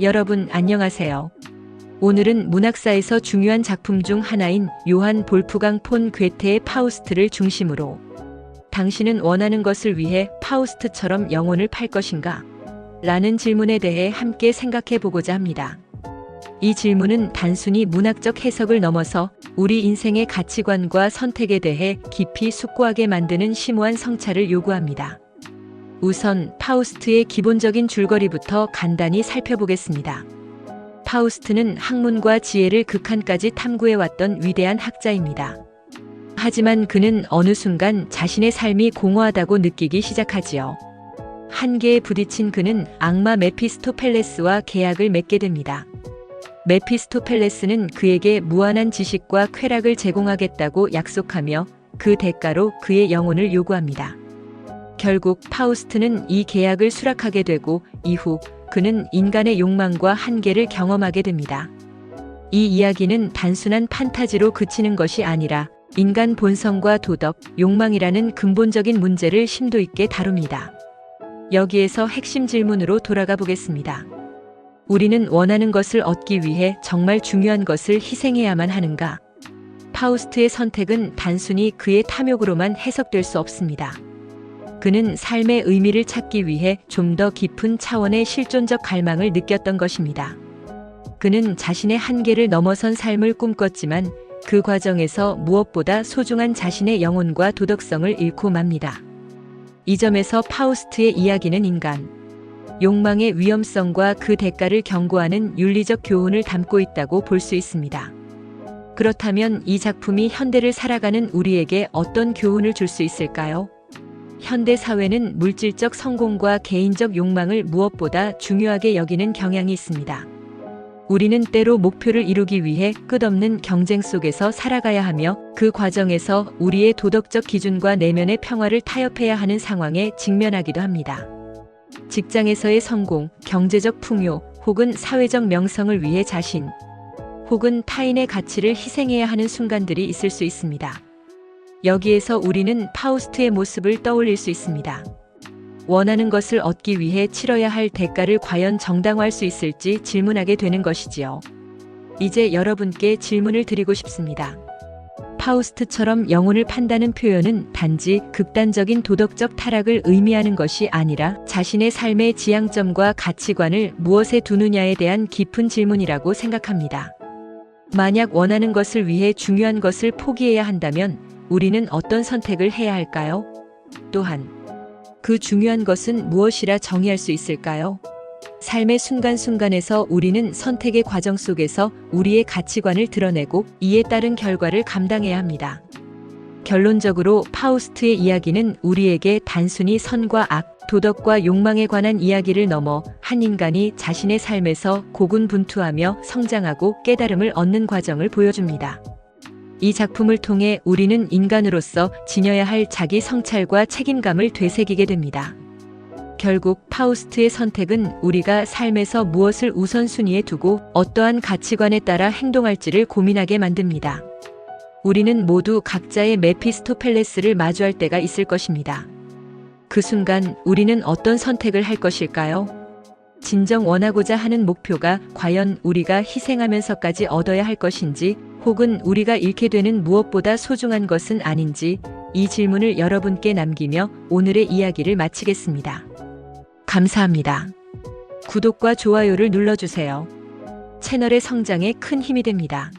여러분 안녕하세요. 오늘은 문학사에서 중요한 작품 중 하나인 요한 볼프강 폰 괴테의 파우스트를 중심으로 당신은 원하는 것을 위해 파우스트처럼 영혼을 팔 것인가? 라는 질문에 대해 함께 생각해 보고자 합니다. 이 질문은 단순히 문학적 해석을 넘어서 우리 인생의 가치관과 선택에 대해 깊이 숙고하게 만드는 심오한 성찰을 요구합니다. 우선 파우스트의 기본적인 줄거리부터 간단히 살펴보겠습니다. 파우스트는 학문과 지혜를 극한까지 탐구해왔던 위대한 학자입니다. 하지만 그는 어느 순간 자신의 삶이 공허하다고 느끼기 시작하지요. 한계에 부딪힌 그는 악마 메피스토펠레스와 계약을 맺게 됩니다. 메피스토펠레스는 그에게 무한한 지식과 쾌락을 제공하겠다고 약속하며 그 대가로 그의 영혼을 요구합니다. 결국 파우스트는 이 계약을 수락하게 되고 이후 그는 인간의 욕망과 한계를 경험하게 됩니다. 이 이야기는 단순한 판타지로 그치는 것이 아니라 인간 본성과 도덕, 욕망이라는 근본적인 문제를 심도 있게 다룹니다. 여기에서 핵심 질문으로 돌아가 보겠습니다. 우리는 원하는 것을 얻기 위해 정말 중요한 것을 희생해야만 하는가? 파우스트의 선택은 단순히 그의 탐욕으로만 해석될 수 없습니다. 그는 삶의 의미를 찾기 위해 좀 더 깊은 차원의 실존적 갈망을 느꼈던 것입니다. 그는 자신의 한계를 넘어선 삶을 꿈꿨지만 그 과정에서 무엇보다 소중한 자신의 영혼과 도덕성을 잃고 맙니다. 이 점에서 파우스트의 이야기는 인간, 욕망의 위험성과 그 대가를 경고하는 윤리적 교훈을 담고 있다고 볼 수 있습니다. 그렇다면 이 작품이 현대를 살아가는 우리에게 어떤 교훈을 줄 수 있을까요? 현대 사회는 물질적 성공과 개인적 욕망을 무엇보다 중요하게 여기는 경향이 있습니다. 우리는 때로 목표를 이루기 위해 끝없는 경쟁 속에서 살아가야 하며 그 과정에서 우리의 도덕적 기준과 내면의 평화를 타협해야 하는 상황에 직면하기도 합니다. 직장에서의 성공, 경제적 풍요, 혹은 사회적 명성을 위해 자신, 혹은 타인의 가치를 희생해야 하는 순간들이 있을 수 있습니다. 여기에서 우리는 파우스트의 모습을 떠올릴 수 있습니다. 원하는 것을 얻기 위해 치러야 할 대가를 과연 정당화할 수 있을지 질문하게 되는 것이지요. 이제 여러분께 질문을 드리고 싶습니다. 파우스트처럼 영혼을 판다는 표현은 단지 극단적인 도덕적 타락을 의미하는 것이 아니라 자신의 삶의 지향점과 가치관을 무엇에 두느냐에 대한 깊은 질문이라고 생각합니다. 만약 원하는 것을 위해 중요한 것을 포기해야 한다면 우리는 어떤 선택을 해야 할까요? 또한 그 중요한 것은 무엇이라 정의할 수 있을까요? 삶의 순간순간에서 우리는 선택의 과정 속에서 우리의 가치관을 드러내고 이에 따른 결과를 감당해야 합니다. 결론적으로 파우스트의 이야기는 우리에게 단순히 선과 악, 도덕과 욕망에 관한 이야기를 넘어 한 인간이 자신의 삶에서 고군분투하며 성장하고 깨달음을 얻는 과정을 보여줍니다. 이 작품을 통해 우리는 인간으로서 지녀야 할 자기 성찰과 책임감을 되새기게 됩니다. 결국 파우스트의 선택은 우리가 삶에서 무엇을 우선순위에 두고 어떠한 가치관에 따라 행동할지를 고민하게 만듭니다. 우리는 모두 각자의 메피스토펠레스를 마주할 때가 있을 것입니다. 그 순간 우리는 어떤 선택을 할 것일까요? 진정 원하고자 하는 목표가 과연 우리가 희생하면서까지 얻어야 할 것인지 혹은 우리가 잃게 되는 무엇보다 소중한 것은 아닌지 이 질문을 여러분께 남기며 오늘의 이야기를 마치겠습니다. 감사합니다. 구독과 좋아요를 눌러주세요. 채널의 성장에 큰 힘이 됩니다.